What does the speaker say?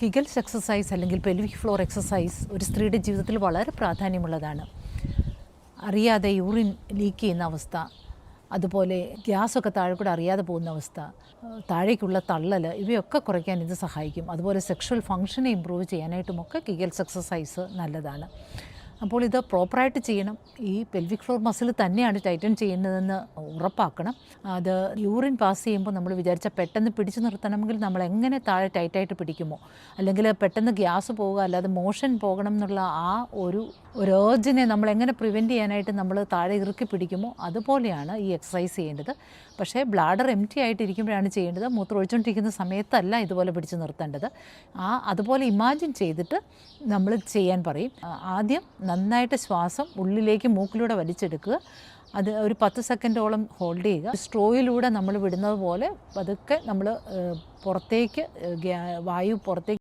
കിഗൽസ് exercise അല്ലെങ്കിൽ pelvic floor exercise ഒരു സ്ത്രീയുടെ ജീവിതത്തിൽ വളരെ പ്രാധാന്യമുള്ളതാണ്. അറിയാതെ യൂറിൻ ലീക്ക് ചെയ്യുന്ന അവസ്ഥ അതുപോലെ ഗ്യാസൊക്കെ താഴെ കൂടെ അറിയാതെ പോകുന്ന അവസ്ഥ താഴേക്കുള്ള തള്ളൽ ഇവയൊക്കെ കുറയ്ക്കാൻ ഇത് സഹായിക്കും. അതുപോലെ സെക്ഷൽ ഫങ്ഷനെ ഇമ്പ്രൂവ് ചെയ്യാനായിട്ടുമൊക്കെ കിഗൽസ് എക്സസൈസ് നല്ലതാണ്. അപ്പോൾ ഇത് പ്രോപ്പറായിട്ട് ചെയ്യണം. ഈ പെൽവിക് ഫ്ലോർ മസിൽ തന്നെയാണ് ടൈറ്റൻ ചെയ്യുന്നതെന്ന് ഉറപ്പാക്കണം. അത് യൂറിൻ പാസ് ചെയ്യുമ്പോൾ നമ്മൾ വിചാരിച്ച പെട്ടെന്ന് പിടിച്ചു നിർത്തണമെങ്കിൽ നമ്മൾ എങ്ങനെ താഴെ ടൈറ്റായിട്ട് പിടിക്കുമോ? അല്ലെങ്കിൽ പെട്ടെന്ന് ഗ്യാസ് പോവുക അല്ലാതെ മോഷൻ പോകണം എന്നുള്ള ആ ഒരു ഒരു ഏർജിനെ നമ്മൾ എങ്ങനെ പ്രിവെന്റ് ചെയ്യാനായിട്ട് നമ്മൾ താഴെ ഇറുക്കി പിടിക്കുമോ? അതുപോലെയാണ് ഈ എക്സസൈസ് ചെയ്യേണ്ടത്. പക്ഷേ ബ്ലാഡർ എം ടി ആയിട്ടിരിക്കുമ്പോഴാണ് ചെയ്യേണ്ടത്. മൂത്രം ഒഴിച്ചുകൊണ്ടിരിക്കുന്ന സമയത്തല്ല ഇതുപോലെ പിടിച്ചു നിർത്തേണ്ടത്. ആ അതുപോലെ ഇമാജിൻ ചെയ്തിട്ട് നമ്മൾ ചെയ്യാൻ പറയും. ആദ്യം നന്നായിട്ട് ശ്വാസം ഉള്ളിലേക്ക് മൂക്കിലൂടെ വലിച്ചെടുക്കുക. അത് ഒരു പത്ത് സെക്കൻഡോളം ഹോൾഡ് ചെയ്യുക. സ്ട്രോയിലൂടെ നമ്മൾ വിടുന്നത് പോലെ പതുക്കെ നമ്മൾ പുറത്തേക്ക് വായു പുറത്തേക്ക്